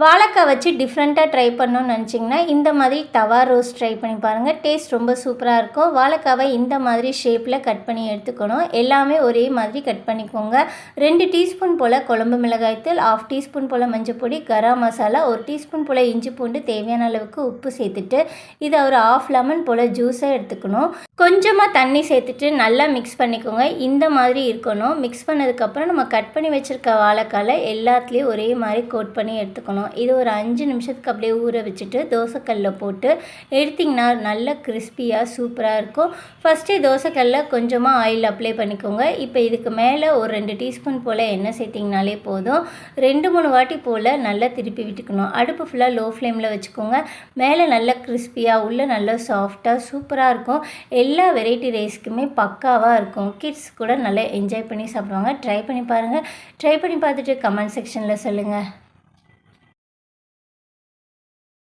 வாழைக்காய் வச்சு டிஃப்ரெண்ட்டாக ட்ரை பண்ணணும்னு நினச்சிங்கன்னா இந்த மாதிரி தவா ரோஸ் ட்ரை பண்ணி பாருங்கள் டேஸ்ட் ரொம்ப சூப்பராக இருக்கும். வாழைக்காவை இந்த மாதிரி ஷேப்பில் கட் பண்ணி எடுத்துக்கணும். எல்லாமே ஒரே மாதிரி கட் பண்ணிக்கோங்க. ரெண்டு டீஸ்பூன் போல் குழம்பு மிளகாய்த்தூள் ஆஃப் டீஸ்பூன் போல் மஞ்சள் பொடி கரம் மசாலா ஒரு டீஸ்பூன் போல் இஞ்சி பூண்டு தேவையான அளவுக்கு உப்பு சேர்த்துட்டு இதை ஒரு ஆஃப் லெமன் போல் ஜூஸை எடுத்துக்கணும். கொஞ்சமாக தண்ணி சேர்த்துட்டு நல்லா மிக்ஸ் பண்ணிக்கோங்க. இந்த மாதிரி இருக்கணும். மிக்ஸ் பண்ணதுக்கப்புறம் நம்ம கட் பண்ணி வச்சுருக்க வாழைக்காலை எல்லாத்துலேயும் ஒரே மாதிரி கோட் பண்ணி எடுத்துக்கணும். இது ஒரு அஞ்சு நிமிஷத்துக்கு அப்படியே ஊற வச்சுட்டு தோசைக்கல்லில் போட்டு எடுத்திங்கன்னா நல்ல கிறிஸ்பியாக சூப்பராக இருக்கும். ஃபஸ்ட்டு தோசைக்கல்லில் கொஞ்சமாக ஆயில் அப்ளை பண்ணிக்கோங்க. இப்போ இதுக்கு மேலே ஒரு ரெண்டு டீஸ்பூன் போல் எண்ணெய் சேர்த்திங்கனாலே போதும். ரெண்டு மூணு வாட்டி போல் நல்லா திருப்பி விட்டுக்கணும். அடுப்பு ஃபுல்லாக லோ ஃப்ளேமில் வச்சுக்கோங்க. மேலே நல்லா கிறிஸ்பியாக உள்ளே நல்லா சாஃப்டாக சூப்பராக இருக்கும். எல்லா வெரைட்டி ரைஸ்க்குமே பக்காவாக இருக்கும். கிட்ஸ் கூட நல்லா என்ஜாய் பண்ணி சாப்பிடுவாங்க. ட்ரை பண்ணி பாருங்கள் ட்ரை பண்ணி பார்த்துட்டு கமெண்ட் செக்ஷனில் சொல்லுங்கள்